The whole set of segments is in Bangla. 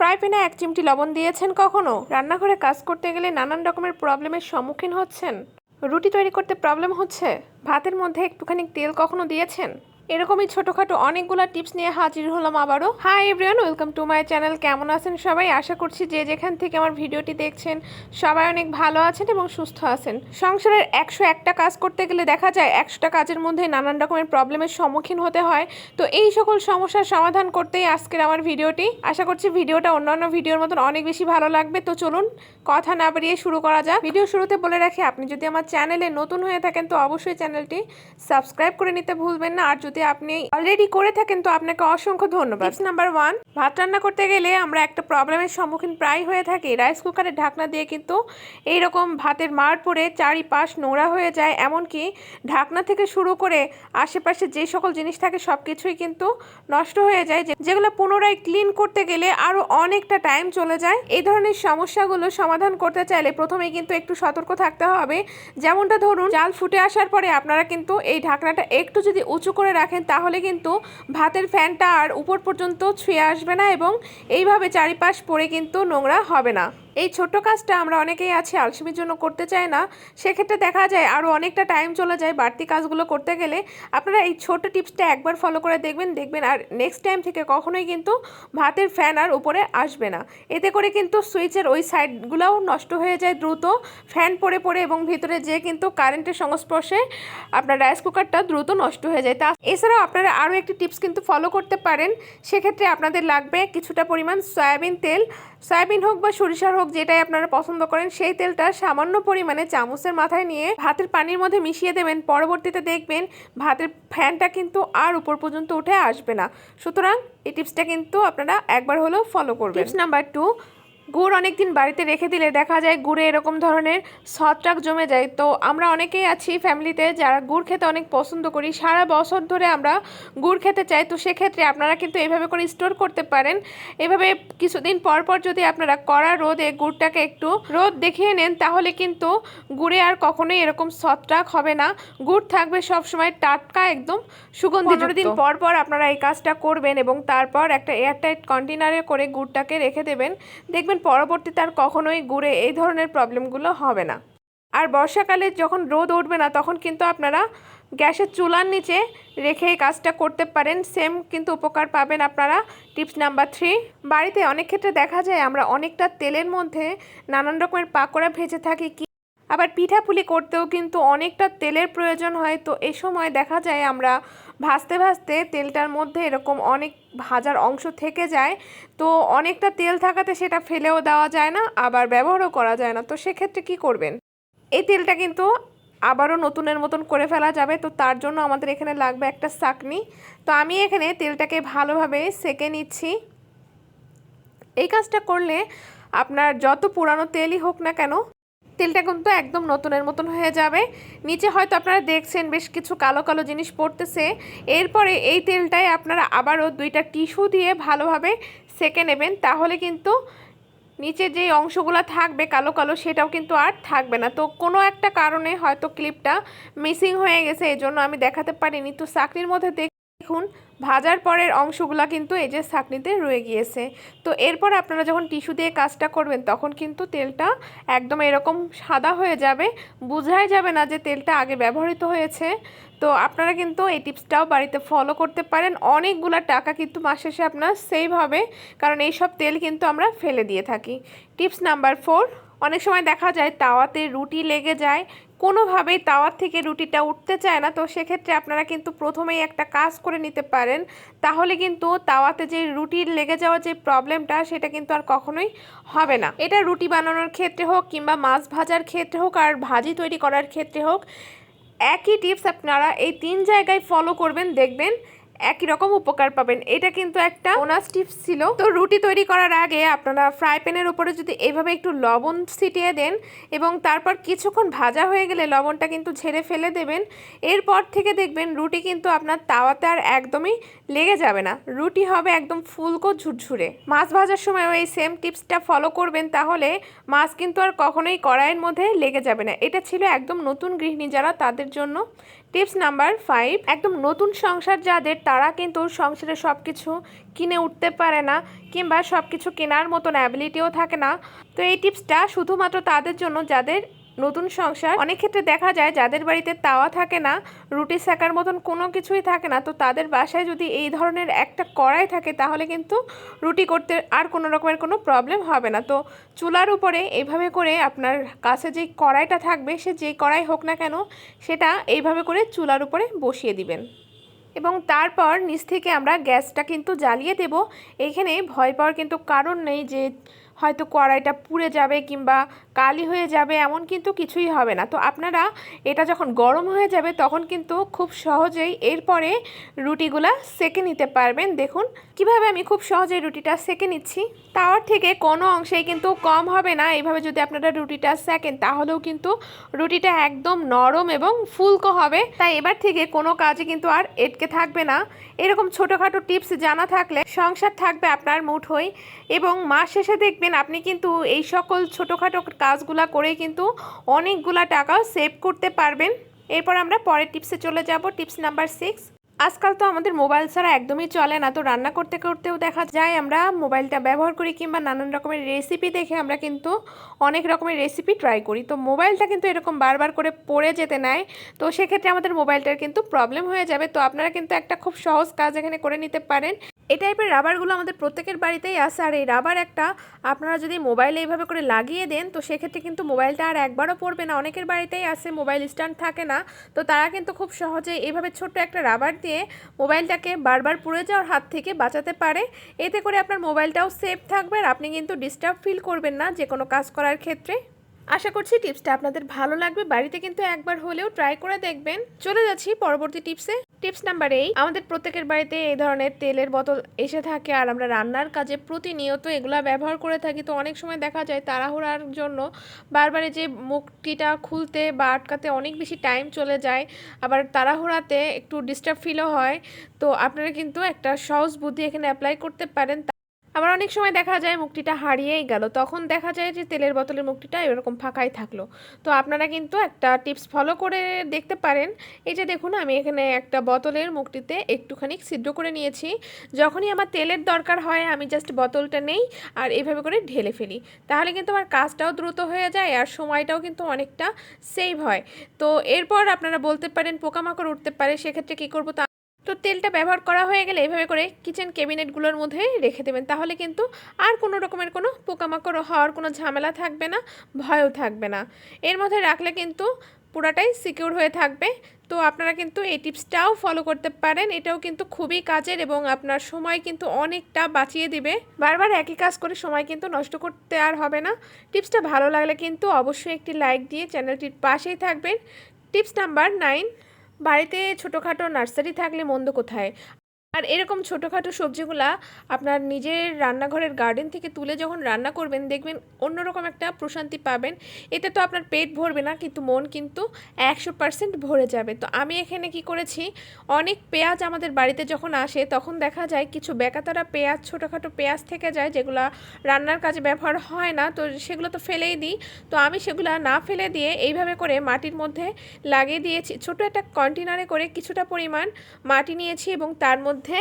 ফ্রাই প্যানে এক চিমটি লবণ দিয়েছেন কখনো? রান্নাঘরে কাজ করতে গেলে নানান রকমের প্রবলেমের সম্মুখীন হচ্ছেন। রুটি তৈরি করতে প্রবলেম হচ্ছে? ভাতের মধ্যে একটুখানি তেল কখনো দিয়েছেন? এরকমই ছোটোখাটো অনেকগুলো টিপস নিয়ে হাজির হলাম আবারও। Hi everyone welcome to my channel কেমন আছেন সবাই? আশা করছি যে যেখান থেকে আমার ভিডিওটি দেখছেন, সবাই অনেক ভালো আছেন এবং সুস্থ আছেন। সংসারের একশো একটা কাজ করতে গেলে দেখা যায় একশোটা কাজের মধ্যে নানান রকমের প্রবলেমের সম্মুখীন হতে হয়। তো এই সকল সমস্যার সমাধান করতেই আজকের আমার ভিডিওটি। আশা করছি ভিডিওটা অন্যান্য ভিডিওর মতন অনেক বেশি ভালো লাগবে। তো চলুন, কথা না বাড়িয়ে শুরু করা যাক। ভিডিও শুরুতে বলে রাখি, আপনি যদি আমার চ্যানেলে নতুন হয়ে থাকেন, তো অবশ্যই চ্যানেলটি সাবস্ক্রাইব করে নিতে ভুলবেন না। আর যদি আপনি অলরেডি করে থাকেন, তো আপনাকে অসংখ্য ধন্যবাদ। নাম্বার ওয়ান, ভাত রান্না করতে গেলে আমরা একটা প্রবলেমের সম্মুখীন প্রায় হয়ে থাকি। রাইস কুকারের ঢাকনা দিয়ে কিন্তু এইরকম ভাতের মার পড়ে চারিপাশ নোংরা হয়ে যায়। এমনকি ঢাকনা থেকে শুরু করে আশেপাশে যে সকল জিনিস থাকে সব কিছুই কিন্তু নষ্ট হয়ে যায়। যেগুলো পুনরায় ক্লিন করতে গেলে আরও অনেকটা টাইম চলে যায়। এই ধরনের সমস্যাগুলো সমাধান করতে চাইলে প্রথমে কিন্তু একটু সতর্ক থাকতে হবে। যেমনটা ধরুন, জাল ফুটে আসার পরে আপনারা কিন্তু এই ঢাকনাটা একটু যদি উঁচু করে রাখেন তাহলে কিন্তু ভাতের ফ্যানটা আর উপর পর্যন্ত ছুঁয়ে আসবে না এবং এইভাবে চারিপাশ পরে কিন্তু নোংরা হবে না। এই ছোট্ট কাজটা আমরা অনেকেই আছি, আলসেমির জন্য করতে চাই না। সেক্ষেত্রে দেখা যায় আরও অনেকটা টাইম চলে যায় বাড়তি কাজগুলো করতে গেলে। আপনারা এই ছোট টিপসটা একবার ফলো করে দেখবেন দেখবেন আর নেক্সট টাইম থেকে কখনোই কিন্তু ভাতের ফ্যান আর উপরে আসবে না। এতে করে কিন্তু সুইচের ওই সাইডগুলোও নষ্ট হয়ে যায় দ্রুত। ফ্যান পড়ে পড়ে এবং ভিতরে যে কিন্তু কারেন্টের সংস্পর্শে আপনার রাইস কুকারটা দ্রুত নষ্ট হয়ে যায়। তা এছাড়াও আপনারা আরও একটি টিপস কিন্তু ফলো করতে পারেন। সেক্ষেত্রে আপনাদের লাগবে কিছুটা পরিমাণ সয়াবিন তেল। সয়াবিন হোক বা সরিষার হোক যেটাই আপনারা পছন্দ করেন, সেই তেলটা সামান্য পরিমাণে চামচের মাথায় নিয়ে ভাতের পানির মধ্যে মিশিয়ে দেবেন। পরবর্তীতে দেখবেন ভাতের ফ্যানটা কিন্তু আর উপর পর্যন্ত উঠে আসবে না। সুতরাং এই টিপসটা কিন্তু আপনারা একবার হলেও ফলো করবেন। টিপস নাম্বার টু গুড় অনেক দিন বাড়িতে রেখে দিলে দেখা যায় গুড়ে এরকম ধরনের ছত্রাক জমে যায়। তো আমরা অনেকেই আছি ফ্যামিলিতে যারা গুড় খেতে অনেক পছন্দ করি। সারা বছর ধরে আমরা গুড় খেতে চাই। তো সেক্ষেত্রে আপনারা কিন্তু এভাবে করে স্টোর করতে পারেন। এভাবে কিছুদিন পর পর যদি আপনারা কড়া রোদে গুড়টাকে একটু রোদ দেখিয়ে নেন, তাহলে কিন্তু গুড়ে আর কখনোই এরকম ছত্রাক হবে না। গুড় থাকবে সব সময় টাটকা, একদম সুগন্ধি পনেরো দিন পর পর আপনারা এই কাজটা করবেন এবং তারপর একটা এয়ারটাইট কন্টেনারে করে গুড়টাকে রেখে দেবেন। দেখবেন পরবর্তীতে আর কখনোই গুড়ে এই ধরনের প্রবলেমগুলো হবে না। আর বর্ষাকালে যখন রোদ উঠবে না, তখন কিন্তু আপনারা গ্যাসের চুলার নিচে রেখে এই কাজটা করতে পারেন। সেম কিন্তু উপকার পাবেন আপনারা। টিপস নাম্বার থ্রি, বাড়িতে অনেক ক্ষেত্রে দেখা যায় আমরা অনেকটা তেলের মধ্যে নানান রকমের পাকোড়া ভেজে থাকি। আবার পিঠাপুলি করতেও কিন্তু অনেকটা তেলের প্রয়োজন হয়। তো এ সময় দেখা যায় আমরা ভাজতে ভাজতে তেলটার মধ্যে এরকম অনেক ভাজার অংশ থেকে যায়। তো অনেকটা তেল থাকাতে সেটা ফেলেও দেওয়া যায় না, আবার ব্যবহারও করা যায় না। তো সেক্ষেত্রে কি করবেন? এই তেলটা কিন্তু আবারও নতুনের মতন করে ফেলা যাবে। তো তার জন্য আমাদের এখানে লাগবে একটা চাকনি। তো আমি এখানে তেলটাকে ভালোভাবে সেকে নিচ্ছি। এই কাজটা করলে আপনার যত পুরানো তেলই হোক না কেন তেলটা কিন্তু একদম নতুনের মতন হয়ে যাবে। নিচে হয়তো আপনারা দেখছেন বেশ কিছু কালো কালো জিনিস পড়তেছে। এরপরে এই তেলটায় আপনারা আবারও দুইটা টিস্যু দিয়ে ভালোভাবে সেকে নেবেন। তাহলে কিন্তু নিচে যে অংশগুলো থাকবে কালো কালো, সেটাও কিন্তু আর থাকবে না। তো কোনো একটা কারণে হয়তো ক্লিপটা মিসিং হয়ে গেছে এই জন্য আমি দেখাতে পারিনি। তো চাকরির মধ্যে দেখুন ভাজার পরের অংশগুলো কিন্তু এই যে ছাকনিতে রয়ে গিয়েছে। তো এরপর আপনারা যখন টিস্যু দিয়ে কাজটা করবেন, তখন কিন্তু তেলটা একদম এরকম সাদা হয়ে যাবে। বোঝাই যাবে না যে তেলটা আগে ব্যবহৃত হয়েছে। তো আপনারা কিন্তু এই টিপসটাও বাড়িতে ফলো করতে পারেন। অনেকগুলো টাকা কিন্তু মাস শেষে আপনার সেভ হবে, কারণ এই সব তেল কিন্তু আমরা ফেলে দিয়ে থাকি। টিপস নাম্বার ফোর অনেক সময় দেখা যায় তাওয়াতে রুটি লেগে যায় কোনোভাবেই তাওয়ার থেকে রুটিটা উঠতে চায় না। তো সেক্ষেত্রে আপনারা কিন্তু প্রথমেই একটা কাজ করে নিতে পারেন। তাহলে কিন্তু তাওয়াতে যে রুটির লেগে যাওয়া যে প্রবলেমটা, সেটা কিন্তু আর কখনোই হবে না। এটা রুটি বানানোর ক্ষেত্রে হোক কিংবা মাছ ভাজার ক্ষেত্রে হোক আর ভাজি তৈরি করার ক্ষেত্রে হোক, একই টিপস আপনারা এই তিন জায়গায় ফলো করবেন, দেখবেন একই রকম উপকার পাবেন। এটা কিন্তু একটা বোনাস টিপস ছিল। তো রুটি তৈরি করার আগে আপনারা ফ্রাই প্যানের উপরে যদি এইভাবে একটু লবণ ছিটিয়ে দেন এবং তারপর কিছুক্ষণ ভাজা হয়ে গেলে লবণটা কিন্তু ঝেড়ে ফেলে দেবেন। এরপর থেকে দেখবেন রুটি কিন্তু আপনার তাওয়াতে আর একদমই লেগে যাবে না। রুটি হবে একদম ফুলকো ঝুরঝুরে। মাছ ভাজার সময় এই সেম টিপসটা ফলো করবেন তাহলে মাছ কিন্তু আর কখনোই কড়াইয়ের মধ্যে লেগে যাবে না। এটা ছিল একদম নতুন গৃহিণী যারা তাদের জন্য টিপস নাম্বার ফাইভ, একদম নতুন সংসার যাদের, তারা কিন্তু সংসারে সব কিছু কিনে উঠতে পারে না কিংবা সব কিছু কেনার মতন অ্যাবিলিটিও থাকে না। তো এই টিপসটা শুধুমাত্র তাদের জন্য, যাদের নতুন সংসার। অনেক ক্ষেত্রে দেখা যায় যাদের বাড়িতে তাওয়া থাকে না, রুটি সেকার মতন কোনো কিছুই থাকে না, তো তাদের বাসায় যদি এই ধরনের একটা কড়াই থাকে, তাহলে কিন্তু রুটি করতে আর কোনো রকমের কোনো প্রবলেম হবে না। তো চুলার উপরে এইভাবে করে আপনার কাছে যেই কড়াইটা থাকবে, সে যে কড়াই হোক না কেন, সেটা এইভাবে করে চুলার উপরে বসিয়ে দিবেন। এবং তারপর নিচ থেকে আমরা গ্যাসটা কিন্তু জ্বালিয়ে দেব। এইখানে ভয় পাওয়ার কিন্তু কারণ নেই যে হয়তো কড়াইটা পুড়ে যাবে কিংবা কালি হয়ে যাবে এমন কিন্তু কিছুই হবে না। তো আপনারা এটা যখন গরম হয়ে যাবে তখন কিন্তু খুব সহজেই এরপরে রুটিগুলা সেকে নিতে পারবেন। দেখুন কীভাবে আমি খুব সহজেই রুটিটা সেকে নিচ্ছি। তাওয়ার থেকে কোনো অংশেই কিন্তু কম হবে না। এইভাবে যদি আপনারা রুটিটা সেকেন তাহলেও কিন্তু রুটিটা একদম নরম এবং ফুলকো হবে। তাই এবার থেকে কোনো কাজে কিন্তু আর এটকে থাকবে না। এরকম ছোটোখাটো টিপস জানা থাকলে সংসার থাকবে আপনার মুঠোয় এবং মাস শেষে দেখবেন আপনি কিন্তু এই সকল ছোটোখাটো কাজগুলা করেই কিন্তু অনেকগুলা টাকা সেভ করতে পারবেন। এরপর আমরা পরের টিপসে চলে যাব টিপস নাম্বার সিক্স আজকাল তো আমাদের মোবাইল ছাড়া একদমই চলে না, তো রান্না করতে করতেও দেখা যায় আমরা মোবাইলটা ব্যবহার করি কিংবা নানান রকমের রেসিপি দেখে আমরা কিন্তু অনেক রকমের রেসিপি ট্রাই করি। তো মোবাইলটা কিন্তু এরকম বারবার করে পড়ে যেতে নেয়, তো সেক্ষেত্রে আমাদের মোবাইলটার কিন্তু প্রবলেম হয়ে যাবে। তো আপনারা কিন্তু একটা খুব সহজ কাজ এখানে করে নিতে পারেন। এই টাইপের রাবারগুলো আমাদের প্রত্যেকের বাড়িতেই আছে। আর এই রাবার একটা আপনারা যদি মোবাইলে এইভাবে করে লাগিয়ে দেন, তো সেক্ষেত্রে কিন্তু মোবাইলটা আর একবারও পড়বে না। অনেকের বাড়িতেই আছে মোবাইল স্ট্যান্ড থাকে না। তো তারা কিন্তু খুব সহজে এইভাবে ছোট্ট একটা রাবার দিয়ে মোবাইলটাকে বারবার পুড়ে যাওয়ার হাত থেকে বাঁচাতে পারে। এতে করে আপনার মোবাইলটাও সেফ থাকবে আর আপনি কিন্তু ডিস্টার্ব ফিল করবেন না যে কোনো কাজ করার ক্ষেত্রে। আশা করছি টিপসটা আপনাদের ভালো লাগবে। বাড়িতে কিন্তু একবার হলেও ট্রাই করে দেখবেন। চলে যাচ্ছি পরবর্তী টিপসে টিপস নাম্বার এই আমাদের প্রত্যেকের বাড়িতে এই ধরনের তেলের বোতল এসে থাকে আর আমরা রান্নার কাজে প্রতিনিয়ত এগুলো ব্যবহার করে থাকি। তো অনেক সময় দেখা যায় তাড়াহুড়ার জন্য বারবারে যে মুখটিটা খুলতে বা আটকাতে অনেক বেশি টাইম চলে যায়। আবার তাড়াহুড়াতে একটু ডিস্টার্ব ফিলও হয়। তো আপনারা কিন্তু একটা সহজ বুদ্ধি এখানে অ্যাপ্লাই করতে পারেন। আবার অনেক সময় দেখা যায় মুক্তিটা হারিয়েই গেল। তখন দেখা যায় যে তেলের বোতলের মুক্তিটা এরকম ফাঁকাই থাকল। তো আপনারা কিন্তু একটা টিপস ফলো করে দেখতে পারেন। এই যে দেখুন, আমি এখানে একটা বোতলের মুক্তিতে একটুখানি ছিদ্র করে নিয়েছি। যখনই আমার তেলের দরকার হয়, আমি জাস্ট বোতলটা নেই আর এইভাবে করে ঢেলে ফেলি। তাহলে কিন্তু আমার কাজটাও দ্রুত হয়ে যায় আর সময়টাও কিন্তু অনেকটা সেভ হয়। তো এরপর আপনারা বলতে পারেন, পোকামাকড় উঠতে পারে, সেক্ষেত্রে কী করব তা তেলটা ব্যবহার করা হয়ে গেলে এভাবে করে কিচেন ক্যাবিনেটগুলোর মধ্যে রেখে দেবেন। তাহলে কিন্তু আর কোনো রকমের কোনো পোকামাকড় হওয়ার কোনো ঝামেলা থাকবে না, ভয়ও থাকবে না। এর মধ্যে রাখলে কিন্তু পুরাটাই সিকিউর হয়ে থাকবে। তো আপনারা কিন্তু এই টিপসটাও ফলো করতে পারেন। এটাও কিন্তু খুবই কাজের এবং আপনার সময় কিন্তু অনেকটা বাঁচিয়ে দিবে। বারবার একই কাজ করে সময় কিন্তু নষ্ট করতে আর হবে না। টিপসটা ভালো লাগলে কিন্তু অবশ্যই একটি লাইক দিয়ে চ্যানেলটির পাশেই থাকবেন। টিপস নাম্বার নাইন বাড়িতে ছোটোখাটো নার্সারি থাকলে মন্দ কোথায়? আর এরকম ছোটোখাটো সবজিগুলা আপনার নিজের রান্নাঘরের গার্ডেন থেকে তুলে যখন রান্না করবেন, দেখবেন অন্যরকম একটা প্রশান্তি পাবেন। এতে তো আপনার পেট ভরবে না, কিন্তু মন কিন্তু একশো পার্সেন্ট ভরে যাবে। তো আমি এখানে কি করেছি, অনেক পেঁয়াজ আমাদের বাড়িতে যখন আসে, তখন দেখা যায় কিছু বেকাতারা পেঁয়াজ, ছোটোখাটো পেঁয়াজ থেকে যায়, যেগুলা রান্নার কাজে ব্যবহার হয় না। তো সেগুলো তো ফেলেই দিই। তো আমি সেগুলো না ফেলে দিয়ে এইভাবে করে মাটির মধ্যে লাগিয়ে দিয়েছি। ছোট একটা কন্টেনারে করে কিছুটা পরিমাণ মাটি নিয়েছি এবং তার মধ্যে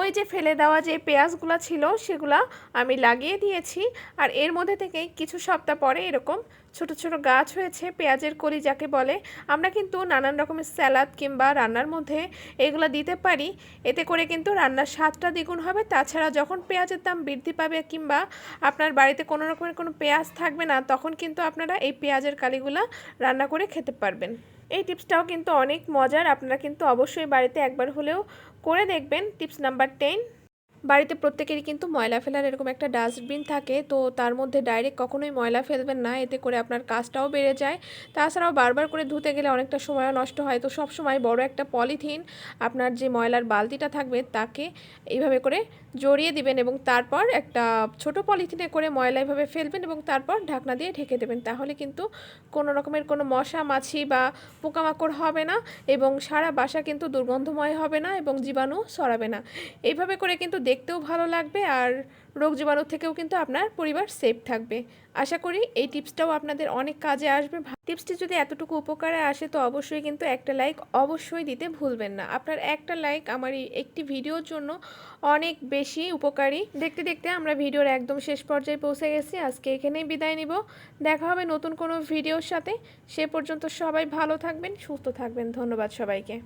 ওই যে ফেলে দেওয়া যে পেঁয়াজগুলো ছিল, সেগুলো আমি লাগিয়ে দিয়েছি। আর এর মধ্যে থেকেই কিছু সপ্তাহ পরে এরকম ছোট ছোট গাছ হয়েছে, পেঁয়াজের কলি যাকে বলে। আমরা কিন্তু নানান রকমের স্যালাদ কিংবা রান্নার মধ্যে এগুলো দিতে পারি। এতে করে কিন্তু রান্নার স্বাদটা দ্বিগুণ হবে। তাছাড়া যখন পেঁয়াজের দাম বৃদ্ধি পাবে কিংবা আপনার বাড়িতে কোনো রকমের কোনো পেঁয়াজ থাকবে না, তখন কিন্তু আপনারা এই পেঁয়াজের কালিগুলা রান্না করে খেতে পারবেন। এই টিপসটাও কিন্তু অনেক মজার। আপনারা কিন্তু অবশ্যই বাড়িতে একবার হলেও করে দেখবেন। টিপস নাম্বার টেন বাড়িতে প্রত্যেকেরই কিন্তু ময়লা ফেলার এরকম একটা ডাস্টবিন থাকে, তো তার মধ্যে ডাইরেক্ট কখনোই ময়লা ফেলবেন না, এতে করে আপনার কাজটাও বেড়ে যায়। তাছাড়াও বারবার করে ধুতে গেলে অনেকটা সময়ও নষ্ট হয়, তো সব সময় বড় একটা পলিথিন আপনার যে ময়লার বালতিটা থাকবে তাকে এইভাবে করে জড়িয়ে দিবেন এবং তারপর একটা ছোট পলিথিনে করে ময়লা এভাবে ফেলবেন এবং তারপর ঢাকনা দিয়ে ঢেকে দেবেন। তাহলে কিন্তু কোনো রকমের কোনো মশা, মাছি বা পোকামাকড় হবে না এবং সারা বাসা কিন্তু দুর্গন্ধময় হবে না এবং জীবাণু ছড়াবে না। এইভাবে করে কিন্তু দেখতেও ভালো লাগবে আর রোগ জীবাণু থেকেও কিন্তু আপনার পরিবার সেফ থাকবে। আশা করি এই টিপসটাও আপনাদের অনেক কাজে আসবে। টিপসটি যদি এতটুকু উপকারে আসে তো অবশ্যই কিন্তু একটা লাইক অবশ্যই দিতে ভুলবেন না। আপনার একটা লাইক আমার এই একটি ভিডিওর জন্য অনেক বেশি উপকারী। দেখতে দেখতে আমরা ভিডিওর একদম শেষ পর্যায়ে পৌঁছে গেছি। আজকে এখানেই বিদায় নিব। দেখা হবে নতুন কোনো ভিডিওর সাথে। সে পর্যন্ত সবাই ভালো থাকবেন, সুস্থ থাকবেন। ধন্যবাদ সবাইকে।